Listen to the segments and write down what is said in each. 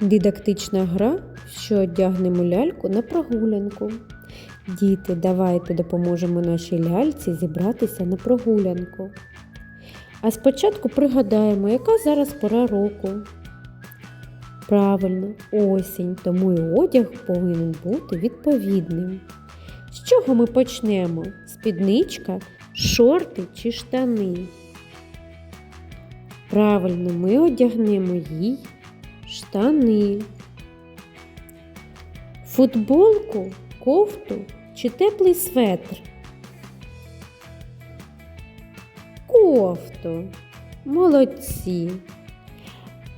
Дидактична гра, що одягнемо ляльку на прогулянку. Діти, давайте допоможемо нашій ляльці зібратися на прогулянку. А спочатку пригадаємо, яка зараз пора року. Правильно, осінь, тому і одяг повинен бути відповідним. З чого ми почнемо? Спідничка, шорти чи штани? Правильно, ми одягнемо їй штани. Футболку, кофту чи теплий светр? Кофту. Молодці.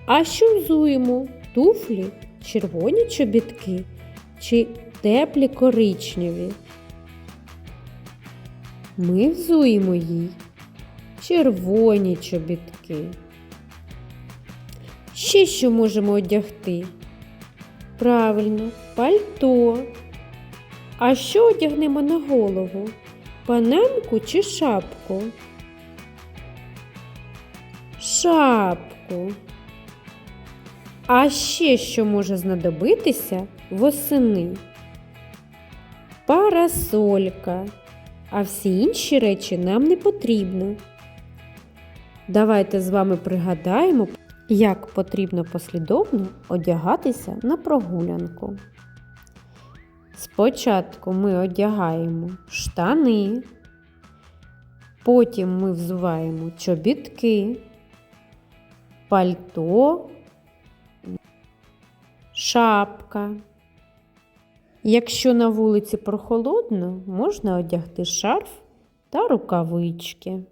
А що взуємо? Туфлі, червоні чобітки чи теплі коричневі? Ми взуємо їй червоні чобітки. Ще що можемо одягти? Правильно, пальто. А що одягнемо на голову? Панамку чи шапку? Шапку. А ще що може знадобитися восени? Парасолька. А всі інші речі нам не потрібно. Давайте з вами пригадаємо, як потрібно послідовно одягатися на прогулянку. Спочатку ми одягаємо штани, потім ми взуваємо чобітки, пальто, шапка. Якщо на вулиці прохолодно, можна одягти шарф та рукавички.